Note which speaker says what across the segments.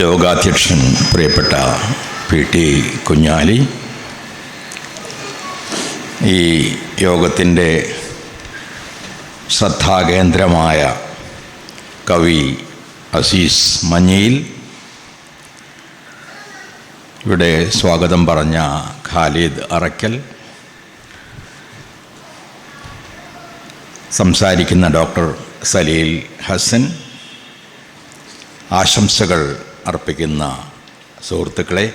Speaker 1: യോഗാധ്യക്ഷൻ പ്രിയപ്പെട്ട P T Kunjali. ഈ യോഗത്തിന്റെ ശ്രദ്ധാകേന്ദ്രമായ കവി അസീസ് മഞ്ഞയിൽ ഇവിടെ സ്വാഗതം പറഞ്ഞ ഖാലിദ് അറക്കൽ സംസാരിക്കുന്ന ഡോക്ടർ സലീൽ ഹസൻ. ആശംസകൾ അർപ്പിക്കുന്ന സുഹൃത്തുക്കളെ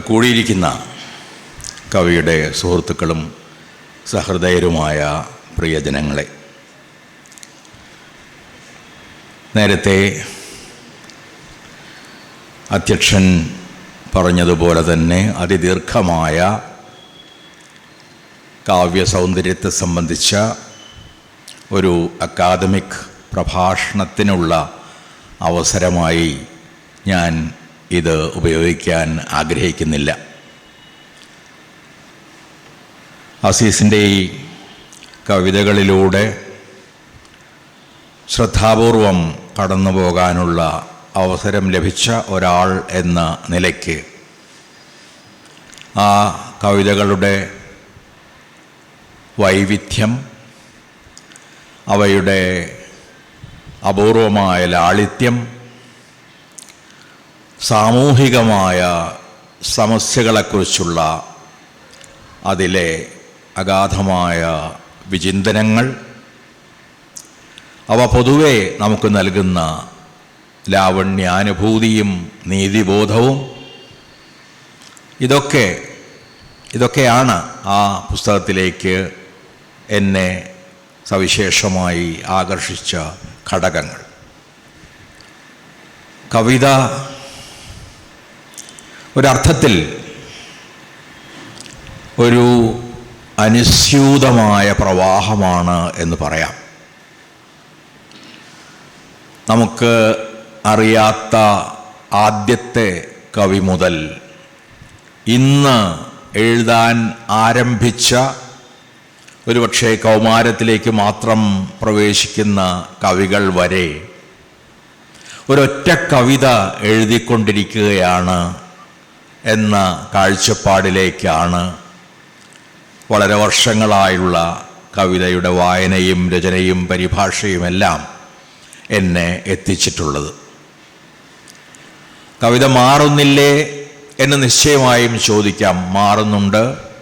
Speaker 1: കൂടിയിരിക്കുന്ന കവിയുടെ സുഹൃത്തുക്കളും സഹൃദയരുമായ പ്രിയജനങ്ങളെ നേരത്തെ അധ്യക്ഷൻ പറഞ്ഞതുപോലെ തന്നെ അതിദീർഘമായ കാവ്യ സൗന്ദര്യത്തെ സംബന്ധിച്ച ഒരു അക്കാദമിക് പ്രഭാഷണത്തിനുള്ള അവസരമായി ഞാൻ ഇത് ഉപയോഗിക്കാൻ ആഗ്രഹിക്കുന്നില്ല. അസീസിന്റെ ഈ കവിതകളിലൂടെ ശ്രദ്ധാപൂർവം കടന്നു പോകാനുള്ള അവസരം ലഭിച്ച ഒരാൾ എന്ന നിലയ്ക്ക് ആ കവിതകളുടെ വൈവിധ്യം അവയുടെ അപൂർവമായ ലാളിത്യം സാമൂഹികമായ സമസ്യകളെക്കുറിച്ചുള്ള അതിലെ അഗാധമായ വിചിന്തനങ്ങൾ അവ പൊതുവെ നമുക്ക് നൽകുന്ന ലാവണ്യാനുഭൂതിയും നീതിബോധവും ഇതൊക്കെ ഇതൊക്കെയാണ് ആ പുസ്തകത്തിലേക്ക് എന്നെ സവിശേഷമായി ആകർഷിച്ച ഘടകങ്ങൾ. കവിത ഒരർത്ഥത്തിൽ ഒരു അനുസ്യൂതമായ പ്രവാഹമാണ് എന്ന് പറയാം. നമുക്ക് അറിയാത്ത ആദ്യത്തെ കവി മുതൽ ഇന്ന് എഴുതാൻ ആരംഭിച്ച ഒരുപക്ഷെ കൗമാരത്തിലേക്ക് മാത്രം പ്രവേശിക്കുന്ന കവികൾ വരെ ഒരൊറ്റ കവിത എഴുതിക്കൊണ്ടിരിക്കുകയാണ് എന്ന കാഴ്ചപ്പാടിലേക്കാണ് വളരെ വർഷങ്ങളായുള്ള കവിതയുടെ വായനയും രചനയും പരിഭാഷയുമെല്ലാം എന്നെ എത്തിച്ചിട്ടുള്ളത്. കവിത മാറുന്നില്ലേ എന്ന് നിശ്ചയമായും ചോദിക്കാം. മാറുന്നുണ്ട്.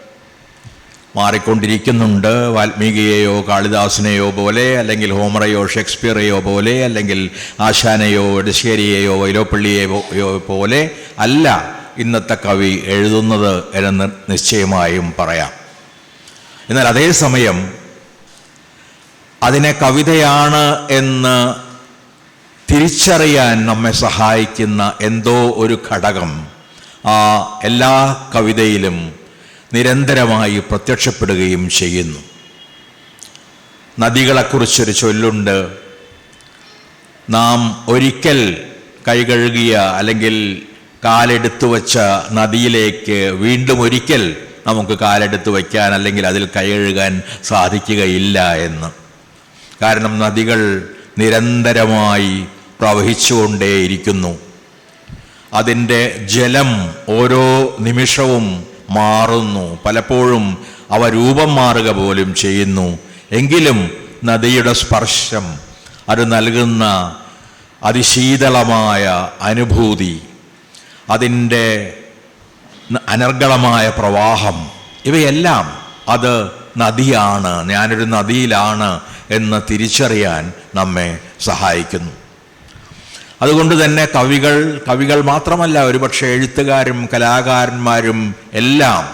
Speaker 1: മാറിക്കൊണ്ടിരിക്കുന്നുണ്ട്. വാൽമീകിയെയോ കാളിദാസിനെയോ പോലെ അല്ലെങ്കിൽ ഹോമറയോ ഷേക്സ്പിയറെയോ പോലെ അല്ലെങ്കിൽ ആശാനെയോ എടശ്ശേരിയെയോ വൈലോപ്പള്ളിയെയോ പോലെ അല്ല ഇന്നത്തെ കവി എഴുതുന്നത് എന്ന് നിശ്ചയമായും പറയാം. എന്നാൽ അതേസമയം അതിനെ കവിതയാണ് എന്ന് തിരിച്ചറിയാൻ നമ്മെ സഹായിക്കുന്ന എന്തോ ഒരു ഘടകം ആ എല്ലാ കവിതയിലും നിരന്തരമായി പ്രത്യക്ഷപ്പെടുകയും ചെയ്യുന്നു. നദികളെക്കുറിച്ചൊരു ചൊല്ലുണ്ട്. നാം ഒരിക്കൽ കൈകഴുകിയ അല്ലെങ്കിൽ കാലെടുത്തു വച്ച നദിയിലേക്ക് വീണ്ടും ഒരിക്കൽ നമുക്ക് കാലെടുത്ത് വയ്ക്കാൻ അല്ലെങ്കിൽ അതിൽ കൈകഴുകാൻ സാധിക്കുകയില്ല എന്ന്. കാരണം നദികൾ നിരന്തരമായി പ്രവഹിച്ചുകൊണ്ടേയിരിക്കുന്നു. അതിന്റെ ജലം ഓരോ നിമിഷവും മാറുന്നു. പലപ്പോഴും അവ രൂപം മാറുക പോലും ചെയ്യുന്നു. എങ്കിലും നദിയുടെ സ്പർശം അത് നൽകുന്ന അതിശീതളമായ അനുഭൂതി അതിന്റെ അനർഗളമായ പ്രവാഹം ഇവയെല്ലാം അത് നദിയാണ് ഞാനൊരു നദിയിലാണ് എന്ന് തിരിച്ചറിയാൻ നമ്മെ സഹായിക്കുന്നു. അതുകൊണ്ട് തന്നെ കവികൾ കവികൾ മാത്രമല്ല ഒരുപക്ഷെ എഴുത്തുകാരും കലാകാരന്മാരും എല്ലാം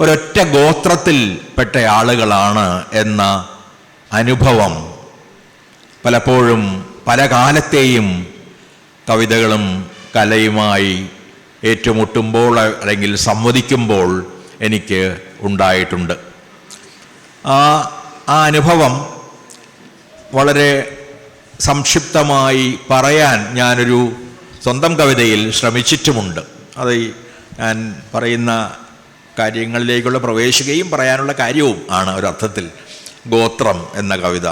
Speaker 1: ഒരൊറ്റ ഗോത്രത്തിൽ പെട്ട ആളുകളാണ് എന്ന അനുഭവം പലപ്പോഴും പല കാലത്തെയും കവിതകളും കലയുമായി ഏറ്റുമുട്ടുമ്പോൾ അല്ലെങ്കിൽ സംവദിക്കുമ്പോൾ എനിക്ക് ഉണ്ടായിട്ടുണ്ട്. ആ ആ അനുഭവം വളരെ സംക്ഷിപ്തമായി പറയാൻ ഞാനൊരു സ്വന്തം കവിതയിൽ ശ്രമിച്ചിട്ടുമുണ്ട്. അത് ഞാൻ പറയുന്ന കാര്യങ്ങളിലേക്കുള്ള പ്രവേശിക്കുകയും പറയാനുള്ള കാര്യവും ആണ് ഒരർത്ഥത്തിൽ ഗോത്രം എന്ന കവിത.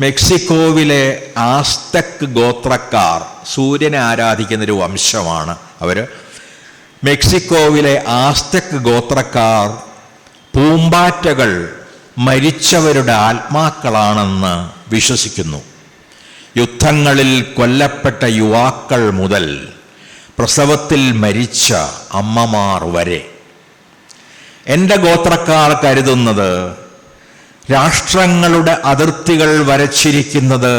Speaker 1: മെക്സിക്കോവിലെ ആസ്തക് ഗോത്രക്കാർ സൂര്യനെ ആരാധിക്കുന്ന ഒരു വംശമാണ് അവർ മെക്സിക്കോവിലെ ആസ്തക് ഗോത്രക്കാർ പൂമ്പാറ്റകൾ മരിച്ചവരുടെ ആത്മാക്കളാണെന്ന് വിശ്വസിക്കുന്നു. യുദ്ധങ്ങളിൽ കൊല്ലപ്പെട്ട യുവാക്കൾ മുതൽ പ്രസവത്തിൽ മരിച്ച അമ്മമാർ വരെ. എന്റെ ഗോത്രക്കാർ കരുതുന്നത് രാഷ്ട്രങ്ങളുടെ അതിർത്തികൾ വരച്ചിരിക്കുന്നത്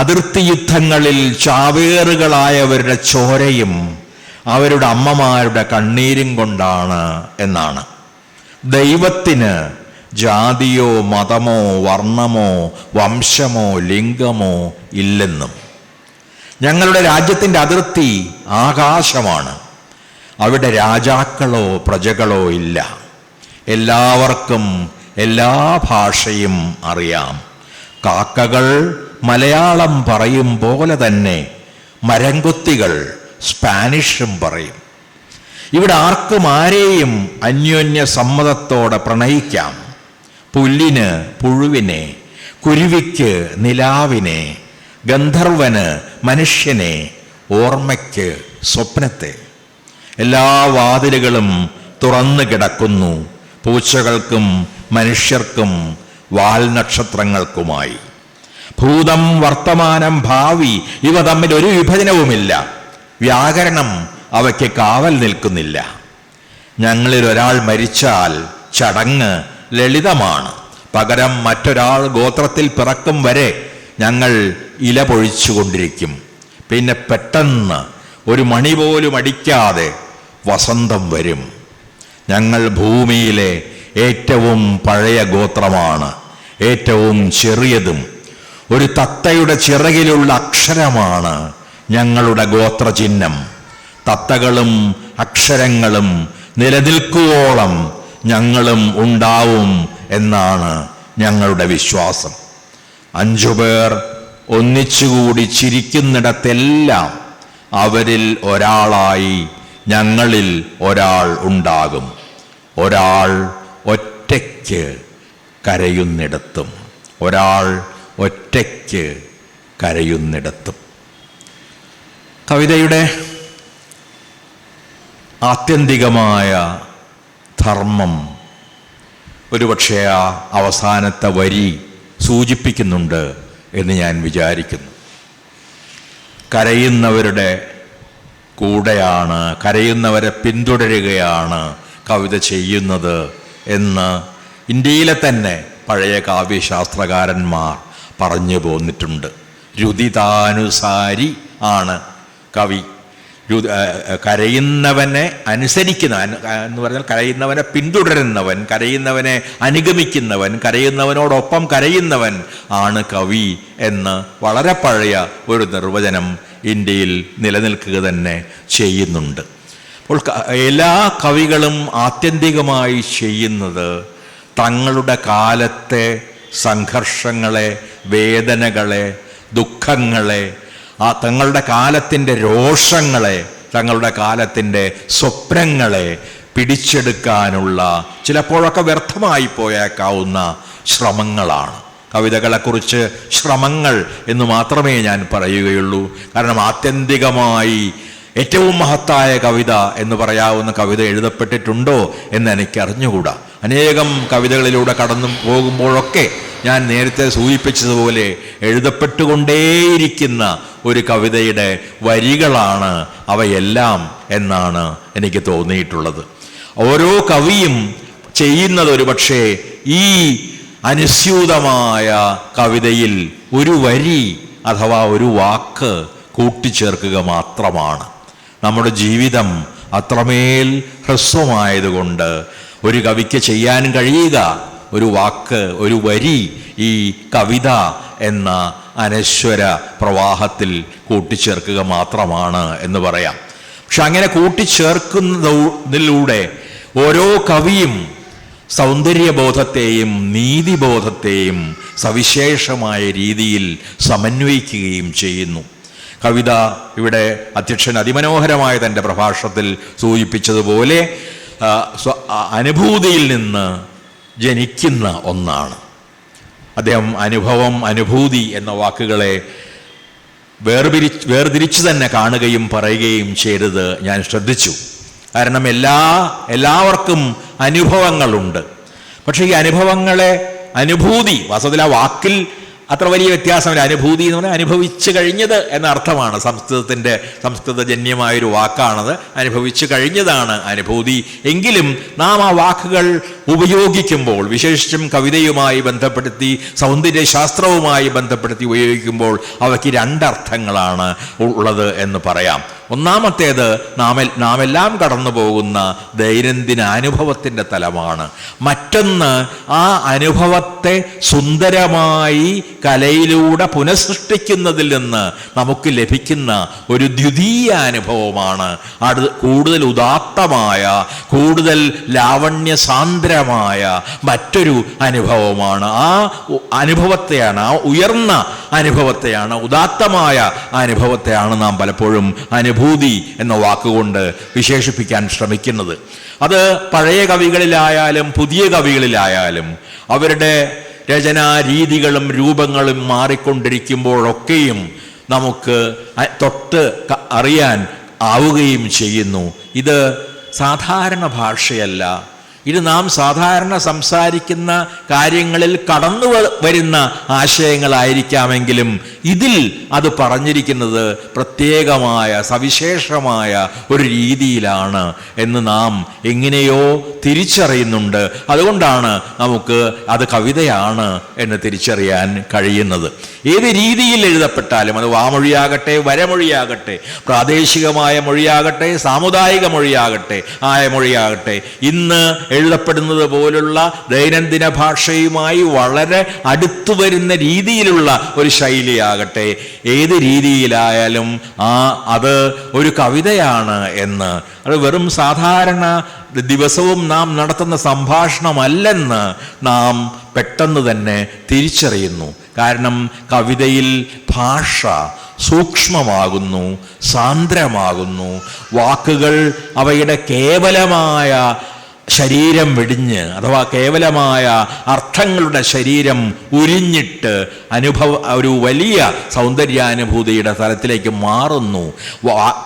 Speaker 1: അതിർത്തി യുദ്ധങ്ങളിൽ ചാവേറുകളായവരുടെ ചോരയും അവരുടെ അമ്മമാരുടെ കണ്ണീരും കൊണ്ടാണ് എന്നാണ്. ദൈവത്തിന് ജാതിയോ മതമോ വർണമോ വംശമോ ലിംഗമോ ഇല്ലെന്നും. ഞങ്ങളുടെ രാജ്യത്തിന്റെ അതിർത്തി ആകാശമാണ്. അവിടെ രാജാക്കളോ പ്രജകളോ ഇല്ല. എല്ലാവർക്കും എല്ലാ ഭാഷയും അറിയാം. കാക്കകൾ മലയാളം പറയും പോലെ തന്നെ മരംകുത്തികൾ സ്പാനിഷും പറയും. ഇവിടെ ആർക്കും ആരെയും അന്യോന്യ സമ്മതത്തോടെ പ്രണയിക്കാം. പുല്ലിന് പുഴുവിനെ കുരുവിക്ക് നിലാവിനെ ഗന്ധർവന് മനുഷ്യനെ ഓർമ്മയ്ക്ക് സ്വപ്നത്തെ. എല്ലാ വാതിലുകളും തുറന്നു കിടക്കുന്നു പൂച്ചകൾക്കും മനുഷ്യർക്കും വാൽനക്ഷത്രങ്ങൾക്കുമായി ഭൂതം വർത്തമാനം ഭാവി ഇവ തമ്മിൽ ഒരു വിഭജനവുമില്ല. വ്യാകരണം അവയ്ക്ക് കാവൽ നിൽക്കുന്നില്ല. ഞങ്ങളിൽ ഒരാൾ മരിച്ചാൽ ചടങ്ങ് ലളിതമാണ്. പകരം മറ്റൊരാൾ ഗോത്രത്തിൽ പിറക്കും വരെ ഞങ്ങൾ ഇല പൊഴിച്ചുകൊണ്ടിരിക്കും. പിന്നെ പെട്ടെന്ന് ഒരു മണി പോലും അടിക്കാതെ വസന്തം വരും. ഞങ്ങൾ ഭൂമിയിലെ ഏറ്റവും പഴയ ഗോത്രമാണ് ഏറ്റവും ചെറിയതും ഒരു തത്തയുടെ ചിറകിലുള്ള അക്ഷരമാണ് ഞങ്ങളുടെ ഗോത്രചിഹ്നം. തത്തകളും അക്ഷരങ്ങളും നിലനിൽക്കുവോളം ഞങ്ങളും ഉണ്ടാവും എന്നാണ് ഞങ്ങളുടെ വിശ്വാസം. അഞ്ചു പേർ ഒന്നിച്ചുകൂടി ചിരിക്കുന്നിടത്തെല്ലാം അവരിൽ ഒരാളായി ഞങ്ങളിൽ ഒരാൾ ഉണ്ടാകും. ഒരാൾ ഒറ്റയ്ക്ക് കരയുന്നിടത്തും. ഒരാൾ ഒറ്റയ്ക്ക് കരയുന്നിടത്തും. കവിതയുടെ ആത്യന്തികമായ ധർമ്മം. ഒരുപക്ഷെ ആ അവസാനത്തെ വരി സൂചിപ്പിക്കുന്നുണ്ട് എന്ന് ഞാൻ വിചാരിക്കുന്നു. കരയുന്നവരുടെ കൂടെയാണ് കരയുന്നവരെ പിന്തുടരുകയാണ് കവിത ചെയ്യുന്നത് എന്ന് ഇന്ത്യയിലെ തന്നെ പഴയ കാവ്യശാസ്ത്രകാരന്മാർ പറഞ്ഞു പോന്നിട്ടുണ്ട്. രുതിതാനുസാരി ആണ് കവി. കരയുന്നവനെ അനുസരിക്കുന്ന എന്ന് പറഞ്ഞാൽ കരയുന്നവനെ പിന്തുടരുന്നവൻ കരയുന്നവനെ അനുഗമിക്കുന്നവൻ കരയുന്നവനോടൊപ്പം കരയുന്നവൻ ആണ് കവി എന്ന് വളരെ പഴയ ഒരു നിർവചനം ഇന്ത്യയിൽ നിലനിൽക്കുക തന്നെ ചെയ്യുന്നുണ്ട്. അപ്പോൾ എല്ലാ കവികളും ആത്യന്തികമായി ചെയ്യുന്നത് തങ്ങളുടെ കാലത്തെ സംഘർഷങ്ങളെ വേദനകളെ ദുഃഖങ്ങളെ ആ തങ്ങളുടെ കാലത്തിന്റെ രോഷങ്ങളെ തങ്ങളുടെ കാലത്തിന്റെ സ്വപ്നങ്ങളെ പിടിച്ചെടുക്കാനുള്ള ചിലപ്പോഴൊക്കെ വ്യർത്ഥമായി പോയേക്കാവുന്ന ശ്രമങ്ങളാണ്. കവിതകളെക്കുറിച്ച് ശ്രമങ്ങൾ എന്ന് മാത്രമേ ഞാൻ പറയുകയുള്ളൂ. കാരണം ആത്യന്തികമായി ഏറ്റവും മഹത്തായ കവിത എന്ന് പറയാവുന്ന കവിത എഴുതപ്പെട്ടിട്ടുണ്ടോ എന്ന് എനിക്ക് അറിഞ്ഞുകൂടാ അനേകം കവിതകളിലൂടെ കടന്നു പോകുമ്പോഴൊക്കെ ഞാൻ നേരത്തെ സൂചിപ്പിച്ചതുപോലെ എഴുതപ്പെട്ടുകൊണ്ടേയിരിക്കുന്ന ഒരു കവിതയുടെ വരികളാണ് അവയെല്ലാം എന്നാണ് എനിക്ക് തോന്നിയിട്ടുള്ളത്. ഓരോ കവിയും ചെയ്യുന്നത് ഒരു പക്ഷേ ഈ അനുസ്യൂതമായ കവിതയിൽ ഒരു വരി അഥവാ ഒരു വാക്ക് കൂട്ടിച്ചേർക്കുക മാത്രമാണ്. നമ്മുടെ ജീവിതം അത്രമേൽ ഹ്രസ്വമായതുകൊണ്ട് ഒരു കവിക്ക് ചെയ്യാൻ കഴിയുക. ഒരു വാക്ക് ഒരു വരി ഈ കവിത എന്ന അനശ്വര പ്രവാഹത്തിൽ കൂട്ടിച്ചേർക്കുക മാത്രമാണ് എന്ന് പറയാം. പക്ഷെ അങ്ങനെ കൂട്ടിച്ചേർക്കുന്നതിലൂടെ ഓരോ കവിയും സൗന്ദര്യബോധത്തെയും നീതിബോധത്തെയും സവിശേഷമായ രീതിയിൽ സമന്വയിക്കുകയും ചെയ്യുന്നു. കവിത ഇവിടെ അധ്യക്ഷൻ അതിമനോഹരമായ തന്റെ പ്രഭാഷണത്തിൽ സൂചിപ്പിച്ചതുപോലെ അനുഭൂതിയിൽ നിന്ന് ജനിക്കുന്ന ഒന്നാണ്. അദ്ദേഹം അനുഭവം അനുഭൂതി എന്ന വാക്കുകളെ വേർപിരി വേർതിരിച്ചു തന്നെ കാണുകയും പറയുകയും ചെയ്തത് ഞാൻ ശ്രദ്ധിച്ചു. കാരണം എല്ലാ എല്ലാവർക്കും അനുഭവങ്ങളുണ്ട്. പക്ഷേ ഈ അനുഭവങ്ങളെ അനുഭൂതി വാസ്തവത്തിൽ ആ വാക്കിൽ അത്ര വലിയ വ്യത്യാസമില്ല. അനുഭൂതി എന്ന് പറഞ്ഞാൽ അനുഭവിച്ചു കഴിഞ്ഞത് എന്ന അർത്ഥമാണ് സംസ്കൃതത്തിന്റെ സംസ്കൃതജന്യമായൊരു വാക്കാണത്. അനുഭവിച്ചു കഴിഞ്ഞതാണ് അനുഭൂതി. എങ്കിലും നാം ആ വാക്കുകൾ ഉപയോഗിക്കുമ്പോൾ വിശേഷിച്ചും കവിതയുമായി ബന്ധപ്പെടുത്തി സൗന്ദര്യശാസ്ത്രവുമായി ബന്ധപ്പെടുത്തി ഉപയോഗിക്കുമ്പോൾ അവയ്ക്ക് രണ്ടർത്ഥങ്ങളാണ് ഉള്ളത് എന്ന് പറയാം. ഒന്നാമത്തേത് നാം നാമെല്ലാം കടന്നു പോകുന്ന ദൈനംദിന അനുഭവത്തിന്റെ തലമാണ്. മറ്റൊന്ന് ആ അനുഭവത്തെ സുന്ദരമായി കലയിലൂടെ പുനഃസൃഷ്ടിക്കുന്നതിൽ നിന്ന് നമുക്ക് ലഭിക്കുന്ന ഒരു ദ്വിതീയ അനുഭവമാണ്. അത് കൂടുതൽ ഉദാത്തമായ കൂടുതൽ ലാവണ്യസാന്ദ്രമായ മറ്റൊരു അനുഭവമാണ്. ആ അനുഭവത്തെയാണ് ആ ഉയർന്ന അനുഭവത്തെയാണ് ഉദാത്തമായ അനുഭവത്തെയാണ് നാം പലപ്പോഴും അനുഭൂതി എന്ന വാക്കുകൊണ്ട് വിശേഷിപ്പിക്കാൻ ശ്രമിക്കുന്നത്. അത് പഴയ കവികളിലായാലും പുതിയ കവികളിലായാലും അവരുടെ രചനാ രീതികളും രൂപങ്ങളും മാറിക്കൊണ്ടിരിക്കുമ്പോഴൊക്കെയും നമുക്ക് തൊട്ട് അറിയാൻ ആവുകയും ചെയ്യുന്നു. ഇത് സാധാരണ ഭാഷയല്ല. ഇത് നാം സാധാരണ സംസാരിക്കുന്ന കാര്യങ്ങളിൽ കടന്നു വരുന്ന ആശയങ്ങളായിരിക്കാമെങ്കിലും ഇതിൽ അത് പറഞ്ഞിരിക്കുന്നത് പ്രത്യേകമായ സവിശേഷമായ ഒരു രീതിയിലാണ് എന്ന് നാം എങ്ങനെയോ തിരിച്ചറിയുന്നുണ്ട്. അതുകൊണ്ടാണ് നമുക്ക് അത് കവിതയാണ് എന്ന് തിരിച്ചറിയാൻ കഴിയുന്നത്. ഏത് രീതിയിൽ എഴുതപ്പെട്ടാലും അത് വാമൊഴിയാകട്ടെ വരമൊഴിയാകട്ടെ പ്രാദേശികമായ മൊഴിയാകട്ടെ സാമുദായിക മൊഴിയാകട്ടെ ആയ മൊഴിയാകട്ടെ ഇന്ന് എഴുതപ്പെടുന്നത് പോലുള്ള ദൈനംദിന ഭാഷയുമായി വളരെ അടുത്തു വരുന്ന രീതിയിലുള്ള ഒരു ശൈലിയാകട്ടെ. ഏത് രീതിയിലായാലും ആ അത് ഒരു കവിതയാണ് എന്ന്. അത് വെറും സാധാരണ ദിവസവും നാം നടത്തുന്ന സംഭാഷണമല്ലെന്ന് നാം പെട്ടെന്ന് തന്നെ തിരിച്ചറിയുന്നു. കാരണം കവിതയിൽ ഭാഷ സൂക്ഷ്മമാകുന്നു സാന്ദ്രമാകുന്നു. വാക്കുകൾ അവയുടെ കേവലമായ ശരീരം വെടിഞ്ഞ് അഥവാ കേവലമായ അർത്ഥങ്ങളുടെ ശരീരം ഉരിഞ്ഞിട്ട് അനുഭവ ഒരു വലിയ സൗന്ദര്യാനുഭൂതിയുടെ തലത്തിലേക്ക് മാറുന്നു.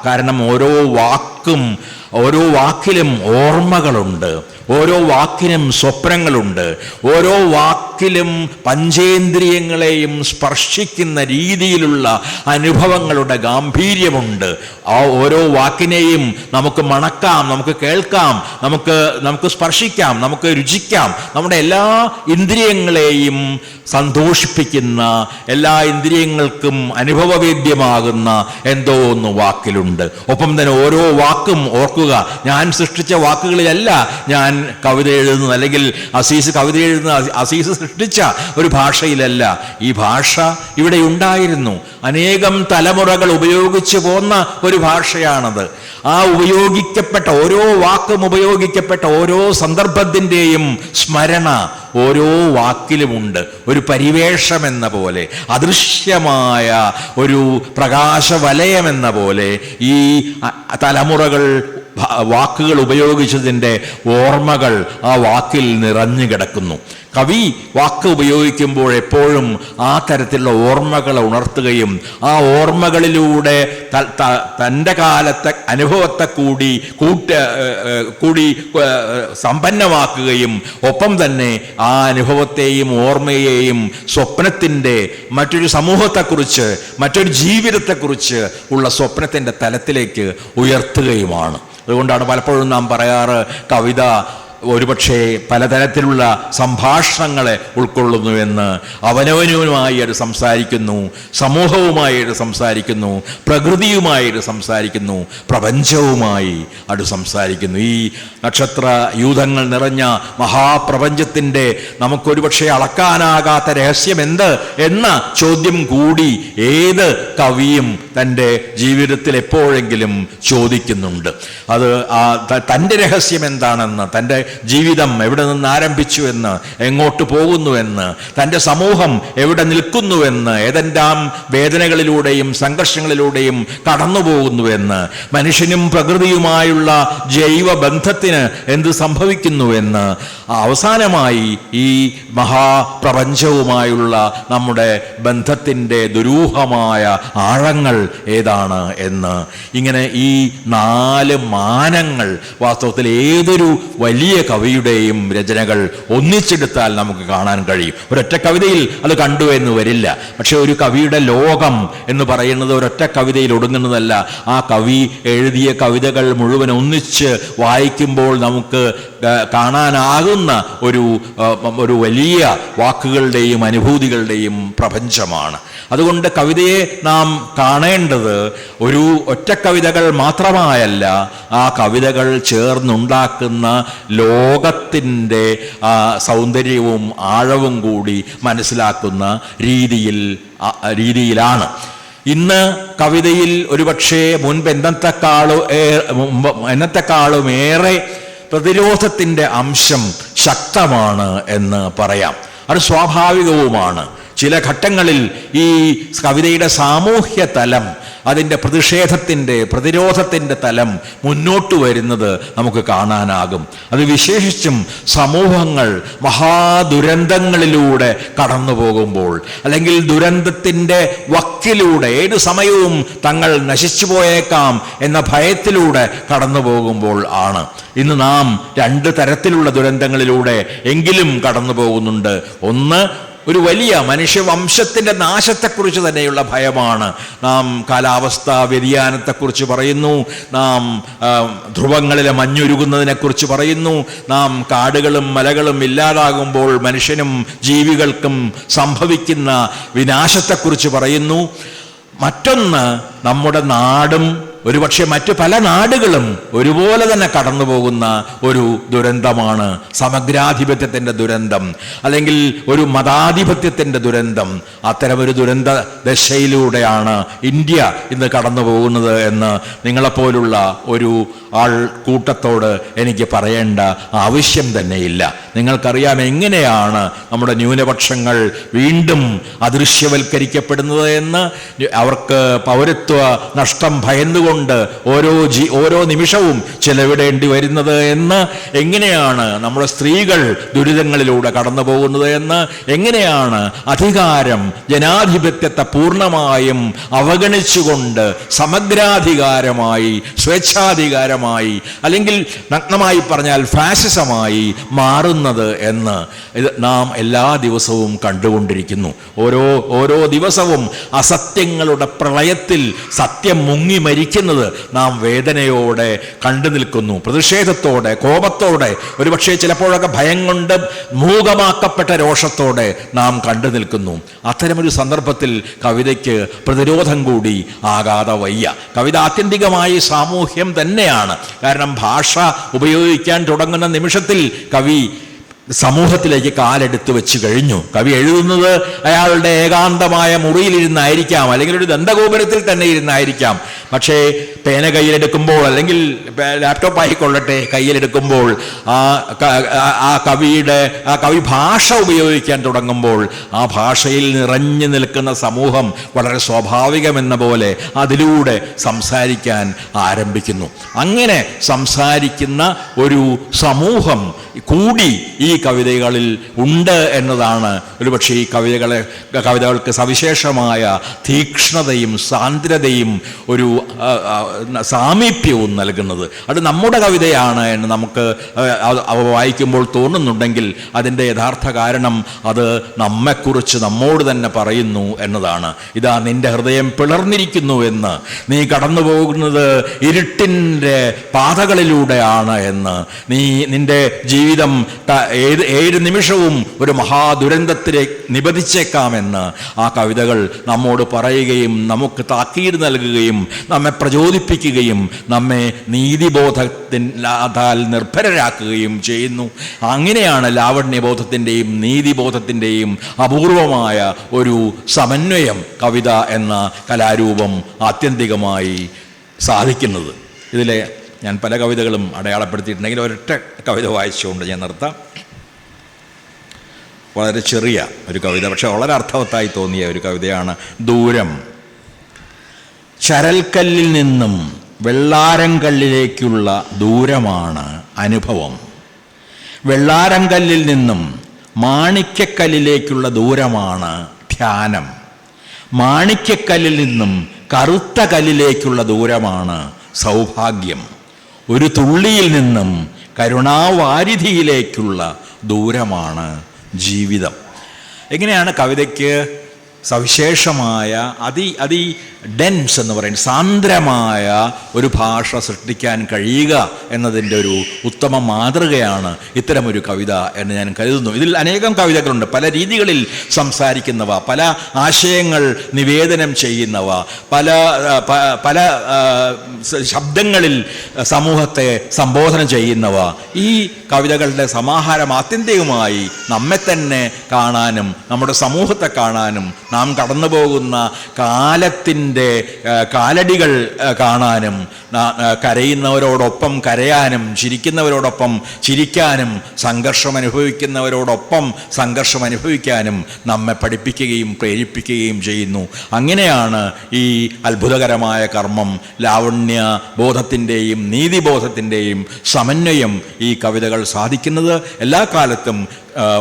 Speaker 1: കാരണം ഓരോ വാക്കും ഓരോ വാക്കിലും ഓർമ്മകളുണ്ട് ഓരോ വാക്കിനും സ്വപ്നങ്ങളുണ്ട് ഓരോ വാക്കിലും പഞ്ചേന്ദ്രിയങ്ങളെയും സ്പർശിക്കുന്ന രീതിയിലുള്ള അനുഭവങ്ങളുടെ ഗാംഭീര്യമുണ്ട്. ആ ഓരോ വാക്കിനെയും നമുക്ക് മണക്കാം നമുക്ക് കേൾക്കാം നമുക്ക് നമുക്ക് സ്പർശിക്കാം നമുക്ക് രുചിക്കാം. നമ്മുടെ എല്ലാ ഇന്ദ്രിയങ്ങളെയും സന്തോഷിപ്പിക്കുന്ന എല്ലാ ഇന്ദ്രിയങ്ങൾക്കും അനുഭവവേദ്യമാകുന്ന എന്തോ ഒന്ന് വാക്കിലുണ്ട്. ഒപ്പം തന്നെ ഓരോ വാക്കും ഓർക്കുക ഞാൻ സൃഷ്ടിച്ച വാക്കുകളിലല്ല ഞാൻ കവിത എഴുതുന്നത്. അല്ലെങ്കിൽ അസീസ് കവിത എഴുതുന്ന അസീസ് സൃഷ്ടിച്ച ഒരു ഭാഷയിലല്ല. ഈ ഭാഷ ഇവിടെ ഉണ്ടായിരുന്നു. അനേകം തലമുറകൾ ഉപയോഗിച്ചു പോന്ന ഒരു ഭാഷയാണത്. ആ ഉപയോഗിക്കപ്പെട്ട ഓരോ വാക്കും ഉപയോഗിക്കപ്പെട്ട ഓരോ സന്ദർഭത്തിന്റെയും സ്മരണ ഓരോ വാക്കിലുമുണ്ട്. ഒരു പരിവേഷമെന്ന പോലെ അദൃശ്യമായ ഒരു പ്രകാശവലയം എന്ന പോലെ ഈ തലമുറകൾ വാക്കുകൾ ഉപയോഗിച്ചതിന്റെ ഓർമ്മകൾ ആ വാക്കിൽ നിറഞ്ഞു കിടക്കുന്നു. കവി വാക്ക് ഉപയോഗിക്കുമ്പോൾ എപ്പോഴും ആ തരത്തിലുള്ള ഓർമ്മകളെ ഉണർത്തുകയും ആ ഓർമ്മകളിലൂടെ തന്റെ കാലത്തെ അനുഭവത്തെ കൂടി കൂട്ട കൂടി സമ്പന്നമാക്കുകയും ഒപ്പം തന്നെ ആ അനുഭവത്തെയും ഓർമ്മയെയും സ്വപ്നത്തിന്റെ മറ്റൊരു സമൂഹത്തെക്കുറിച്ച് മറ്റൊരു ജീവിതത്തെക്കുറിച്ച് ഉള്ള സ്വപ്നത്തിന്റെ തലത്തിലേക്ക് ഉയർത്തുകയുമാണ്. അതുകൊണ്ടാണ് പലപ്പോഴും നാം പറയാറ് കവിത ഒരുപക്ഷെ പലതരത്തിലുള്ള സംഭാഷണങ്ങളെ ഉൾക്കൊള്ളുന്നുവെന്ന് അവനവനുമായി അത് സംസാരിക്കുന്നു സമൂഹവുമായിട്ട് സംസാരിക്കുന്നു പ്രകൃതിയുമായിട്ട് സംസാരിക്കുന്നു പ്രപഞ്ചവുമായി അത് സംസാരിക്കുന്നു. ഈ നക്ഷത്ര യൂഥങ്ങൾ നിറഞ്ഞ മഹാപ്രപഞ്ചത്തിന്റെ നമുക്കൊരുപക്ഷെ അളക്കാനാകാത്ത രഹസ്യം എന്ത് എന്ന ചോദ്യം കൂടി ഏത് കവിയും തന്റെ ജീവിതത്തിൽ എപ്പോഴെങ്കിലും ചോദിക്കുന്നുണ്ട്. അത് ആ തന്റെ രഹസ്യം എന്താണെന്ന് തന്റെ ജീവിതം എവിടെ നിന്ന് ആരംഭിച്ചു എന്ന് എങ്ങോട്ട് പോകുന്നുവെന്ന് തന്റെ സമൂഹം എവിടെ നിൽക്കുന്നുവെന്ന് ഏതെല്ലാം വേദനകളിലൂടെയും സംഘർഷങ്ങളിലൂടെയും കടന്നു പോകുന്നുവെന്ന് മനുഷ്യനും പ്രകൃതിയുമായുള്ള ജൈവ ബന്ധത്തിന് എന്ത് സംഭവിക്കുന്നുവെന്ന് അവസാനമായി ഈ മഹാപ്രപഞ്ചവുമായുള്ള നമ്മുടെ ബന്ധത്തിന്റെ ദുരൂഹമായ ആഴങ്ങൾ ഏതാണ് എന്ന് ഇങ്ങനെ ഈ നാല് മാനങ്ങൾ വാസ്തവത്തിൽ ഏതൊരു വലിയ കവിയുടെയും രചനകൾ ഒന്നിച്ചെടുത്താൽ നമുക്ക് കാണാൻ കഴിയും. ഒരൊറ്റ കവിതയിൽ അത് കണ്ടു എന്ന് വരില്ല. പക്ഷെ ഒരു കവിയുടെ ലോകം എന്ന് പറയുന്നത് ഒരൊറ്റ കവിതയിൽ ഒടുങ്ങുന്നതല്ല. ആ കവി എഴുതിയ കവിതകൾ മുഴുവൻ ഒന്നിച്ച് വായിക്കുമ്പോൾ നമുക്ക് കാണാനാകുന്ന ഒരു ഒരു വലിയ വാക്കുകളുടെയും അനുഭൂതികളുടെയും പ്രപഞ്ചമാണ്. അതുകൊണ്ട് കവിതയെ നാം കാണേണ്ടത് ഒരു ഒറ്റ കവിതകൾ മാത്രമായല്ല ആ കവിതകൾ ചേർന്നുണ്ടാക്കുന്ന ലോകത്തിന്റെ സൗന്ദര്യവും ആഴവും കൂടി മനസ്സിലാക്കുന്ന രീതിയിൽ രീതിയിലാണ്. ഇന്ന് കവിതയിൽ ഒരുപക്ഷെ മുൻപ് എന്നത്തെക്കാളും എന്നത്തെക്കാളും ഏറെ പ്രതിരോധത്തിന്റെ അംശം ശക്തമാണ് എന്ന് പറയാം. അത് സ്വാഭാവികവുമാണ്. ചില ഘട്ടങ്ങളിൽ ഈ കവിതയുടെ സാമൂഹ്യ തലം അതിന്റെ പ്രതിഷേധത്തിന്റെ പ്രതിരോധത്തിന്റെ തലം മുന്നോട്ട് വരുന്നത് നമുക്ക് കാണാനാകും. അത് വിശേഷിച്ചും സമൂഹങ്ങൾ മഹാദുരന്തങ്ങളിലൂടെ കടന്നു പോകുമ്പോൾ അല്ലെങ്കിൽ ദുരന്തത്തിന്റെ വക്കിലൂടെ ഏത് സമയവും തങ്ങൾ നശിച്ചു പോയേക്കാം എന്ന ഭയത്തിലൂടെ കടന്നു പോകുമ്പോൾ ആണ്. ഇന്ന് നാം രണ്ട് തരത്തിലുള്ള ദുരന്തങ്ങളിലൂടെ എങ്കിലും കടന്നു പോകുന്നുണ്ട്. ഒന്ന് ഒരു വലിയ മനുഷ്യവംശത്തിന്റെ നാശത്തെക്കുറിച്ച് തന്നെയുള്ള ഭയമാണ്. നാം കാലാവസ്ഥാ വ്യതിയാനത്തെക്കുറിച്ച് പറയുന്നു. നാം ധ്രുവങ്ങളിലെ മഞ്ഞുരുകുന്നതിനെക്കുറിച്ച് പറയുന്നു. നാം കാടുകളും മലകളും ഇല്ലാതാകുമ്പോൾ മനുഷ്യനും ജീവികൾക്കും സംഭവിക്കുന്ന വിനാശത്തെക്കുറിച്ച് പറയുന്നു. മറ്റൊന്ന് നമ്മുടെ നാടും ഒരുപക്ഷെ മറ്റു പല നാടുകളും ഒരുപോലെ തന്നെ കടന്നു പോകുന്ന ഒരു ദുരന്തമാണ് സമഗ്രാധിപത്യത്തിന്റെ ദുരന്തം അല്ലെങ്കിൽ ഒരു മതാധിപത്യത്തിന്റെ ദുരന്തം. അത്തരമൊരു ദുരന്ത ദശയിലൂടെയാണ് ഇന്ത്യ ഇന്ന് കടന്നു പോകുന്നത് എന്ന് നിങ്ങളെപ്പോലുള്ള ഒരു ആൾ കൂട്ടത്തോട് എനിക്ക് പറയേണ്ട ആവശ്യം തന്നെയില്ല. നിങ്ങൾക്കറിയാം എങ്ങനെയാണ് നമ്മുടെ ന്യൂനപക്ഷങ്ങൾ വീണ്ടും അദൃശ്യവൽക്കരിക്കപ്പെടുന്നത് എന്ന് അവർക്ക് പൗരത്വ നഷ്ടം ഭയന്നുകൊണ്ട് ഓരോ ജി ഓരോ നിമിഷവും ചെലവിടേണ്ടി വരുന്നത് എന്ന് എങ്ങനെയാണ് നമ്മുടെ സ്ത്രീകൾ ദുരിതങ്ങളിലൂടെ കടന്നു പോകുന്നത് എന്ന് എങ്ങനെയാണ് അധികാരം ജനാധിപത്യത്തെ പൂർണമായും അവഗണിച്ചുകൊണ്ട് സമഗ്രാധികാരമായി സ്വേച്ഛാധികാരമായി അല്ലെങ്കിൽ നഗ്നമായി പറഞ്ഞാൽ ഫാസിസമായി മാറുന്നത് എന്ന് ഇത് നാം എല്ലാ ദിവസവും കണ്ടുകൊണ്ടിരിക്കുന്നു. ഓരോ ഓരോ ദിവസവും അസത്യങ്ങളുടെ പ്രളയത്തിൽ സത്യം മുങ്ങി മരിക്കുന്നത് നാം വേദനയോടെ കണ്ടു നിൽക്കുന്നു പ്രതിഷേധത്തോടെ കോപത്തോടെ. ഒരുപക്ഷെ ചിലപ്പോഴൊക്കെ ഭയം കൊണ്ട് മൂകമാക്കപ്പെട്ട രോഷത്തോടെ നാം കണ്ടു നിൽക്കുന്നു. അത്തരമൊരു സന്ദർഭത്തിൽ കവിതയ്ക്ക് പ്രതിരോധം കൂടി ആകാതെ വയ്യ. കവിത ആത്യന്തികമായി സാമൂഹ്യം തന്നെയാണ്. കാരണം ഭാഷ ഉപയോഗിക്കാൻ തുടങ്ങുന്ന നിമിഷത്തിൽ കവി സമൂഹത്തിലേക്ക് കാലെടുത്ത് വെച്ച് കഴിഞ്ഞു. കവി എഴുതുന്നത് അയാളുടെ ഏകാന്തമായ മുറിയിലിരുന്നായിരിക്കാം. അല്ലെങ്കിൽ ഒരു ദന്തഗോപുരത്തിൽ തന്നെ ഇരുന്നായിരിക്കാം. പക്ഷേ പേന കയ്യിലെടുക്കുമ്പോൾ അല്ലെങ്കിൽ ലാപ്ടോപ്പ് ആയിക്കൊള്ളട്ടെ കയ്യിലെടുക്കുമ്പോൾ ആ- ആ കവിയുടെ ആ കവി ഭാഷ ഉപയോഗിക്കാൻ തുടങ്ങുമ്പോൾ ആ ഭാഷയിൽ നിറഞ്ഞു നിൽക്കുന്ന സമൂഹം വളരെ സ്വാഭാവികമെന്ന പോലെ അതിലൂടെ സംസാരിക്കാൻ ആരംഭിക്കുന്നു. അങ്ങനെ സംസാരിക്കുന്ന ഒരു സമൂഹം കൂടി ഈ കവിതകളിൽ ഉണ്ട് എന്നതാണ്. ഒരുപക്ഷെ ഈ കവിതകളെ കവിതകൾക്ക് സവിശേഷമായ തീക്ഷ്ണതയും സാന്ദ്രതയും ഒരു സാമീപ്യവും നൽകുന്നത്. അത് നമ്മുടെ കവിതയാണ് എന്ന് നമുക്ക് വായിക്കുമ്പോൾ തോന്നുന്നുണ്ടെങ്കിൽ അതിന്റെ യഥാർത്ഥ കാരണം അത് നമ്മെക്കുറിച്ച് നമ്മോട് തന്നെ പറയുന്നു എന്നതാണ്. ഇതാ നിന്റെ ഹൃദയം പിളർന്നിരിക്കുന്നു എന്ന്. നീ കടന്നു പോകുന്നത് ഇരുട്ടിന്റെ പാതകളിലൂടെയാണ് എന്ന്. നീ നിന്റെ ജീവിതം ഏത് ഏഴ് നിമിഷവും ഒരു മഹാദുരന്തത്തിലേക്ക് നിബദിച്ചേക്കാമെന്ന് ആ കവിതകൾ നമ്മോട് പറയുകയും നമുക്ക് താക്കീട് നൽകുകയും നമ്മെ പ്രചോദിപ്പിക്കുകയും നമ്മെ നീതിബോധത്തിനാൽ നിർഭരരാക്കുകയും ചെയ്യുന്നു. അങ്ങനെയാണ് ലാവണ്യബോധത്തിന്റെയും നീതിബോധത്തിന്റെയും അപൂർവമായ ഒരു സമന്വയം കവിത എന്ന കലാരൂപം ആത്യന്തികമായി സാധിക്കുന്നത്. ഇതിലെ ഞാൻ പല കവിതകളും അടയാളപ്പെടുത്തിയിട്ടുണ്ടെങ്കിൽ ഒരൊറ്റ കവിത വായിച്ചുകൊണ്ട് ഞാൻ നിർത്താം. വളരെ ചെറിയ ഒരു കവിത പക്ഷെ വളരെ അർത്ഥവത്തായി തോന്നിയ ഒരു കവിതയാണ് ദൂരം. ചരൽക്കല്ലിൽ നിന്നും വെള്ളാരംകല്ലിലേക്കുള്ള ദൂരമാണ് അനുഭവം. വെള്ളാരംകല്ലിൽ നിന്നും മാണിക്യക്കല്ലിലേക്കുള്ള ദൂരമാണ് ധ്യാനം. മാണിക്യക്കല്ലിൽ നിന്നും കറുത്ത കല്ലിലേക്കുള്ള ദൂരമാണ് സൗഭാഗ്യം. ഒരു തുള്ളിയിൽ നിന്നും കരുണാവാരിധിയിലേക്കുള്ള ദൂരമാണ് ജീവിതം. എങ്ങനെയാണ് കവിതയ്ക്ക് സവിശേഷമായ അതി അതി ഡെൻസ് എന്ന് പറയുന്നത് സാന്ദ്രമായ ഒരു ഭാഷ സൃഷ്ടിക്കാൻ കഴിയുക എന്നതിന്റെ ഒരു ഉത്തമ മാതൃകയാണ് ഇത്തരമൊരു കവിത എന്ന് ഞാൻ കരുതുന്നു. ഇതിൽ അനേകം കവിതകളുണ്ട്. പല രീതികളിൽ സംസാരിക്കുന്നവ പല ആശയങ്ങൾ നിവേദനം ചെയ്യുന്നവ പല പല ശബ്ദങ്ങളിൽ സമൂഹത്തെ സംബോധന ചെയ്യുന്നവ ഈ കവിതകളുടെ സമാഹാരം ആത്യന്തികമായി നമ്മെ തന്നെ കാണാനും നമ്മുടെ സമൂഹത്തെ കാണാനും നാം കടന്നു പോകുന്ന കാലത്തിന്റെ കാലടികൾ കാണാനും കരയുന്നവരോടൊപ്പം കരയാനും ചിരിക്കുന്നവരോടൊപ്പം ചിരിക്കാനും സംഘർഷം അനുഭവിക്കുന്നവരോടൊപ്പം സംഘർഷം അനുഭവിക്കാനും നമ്മെ പഠിപ്പിക്കുകയും പ്രേരിപ്പിക്കുകയും ചെയ്യുന്നു. അങ്ങനെയാണ് ഈ അത്ഭുതകരമായ കർമ്മം. ലാവണ്യ ബോധത്തിന്റെയും നീതിബോധത്തിന്റെയും സമന്വയം ഈ കവിതകൾ സാധിക്കുന്നത്. എല്ലാ കാലത്തും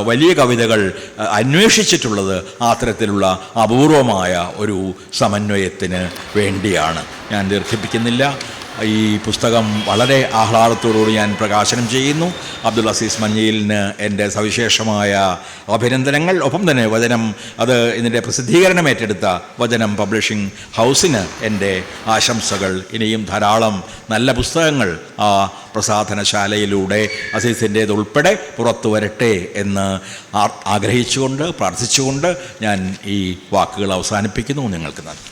Speaker 1: വലിയ കവിതകൾ അന്വേഷിച്ചിട്ടുള്ളത് അത്തരത്തിലുള്ള അപൂർവമായ ഒരു സമന്വയത്തിന് വേണ്ടിയാണ്. ഞാൻ ദീർഘിപ്പിക്കുന്നില്ല. ഈ പുസ്തകം വളരെ ആഹ്ലാദത്തോടുകൂടി ഞാൻ പ്രകാശനം ചെയ്യുന്നു. അബ്ദുൽ അസീസ് മഞ്ഞയിലിന് എന്റെ സവിശേഷമായ അഭിനന്ദനങ്ങൾ. ഒപ്പം തന്നെ വചനം അത് ഇതിന്റെ പ്രസിദ്ധീകരണം ഏറ്റെടുത്ത വചനം പബ്ലിഷിംഗ് ഹൗസിന് എന്റെ ആശംസകൾ. ഇനിയും ധാരാളം നല്ല പുസ്തകങ്ങൾ ആ പ്രസാധനശാലയിലൂടെ അസീസിന്റേതുൾപ്പെടെ പുറത്തു വരട്ടെ എന്ന് ആഗ്രഹിച്ചുകൊണ്ട് പ്രാർത്ഥിച്ചുകൊണ്ട് ഞാൻ ഈ വാക്കുകൾ അവസാനിപ്പിക്കുന്നു. നിങ്ങൾക്ക് നന്ദി.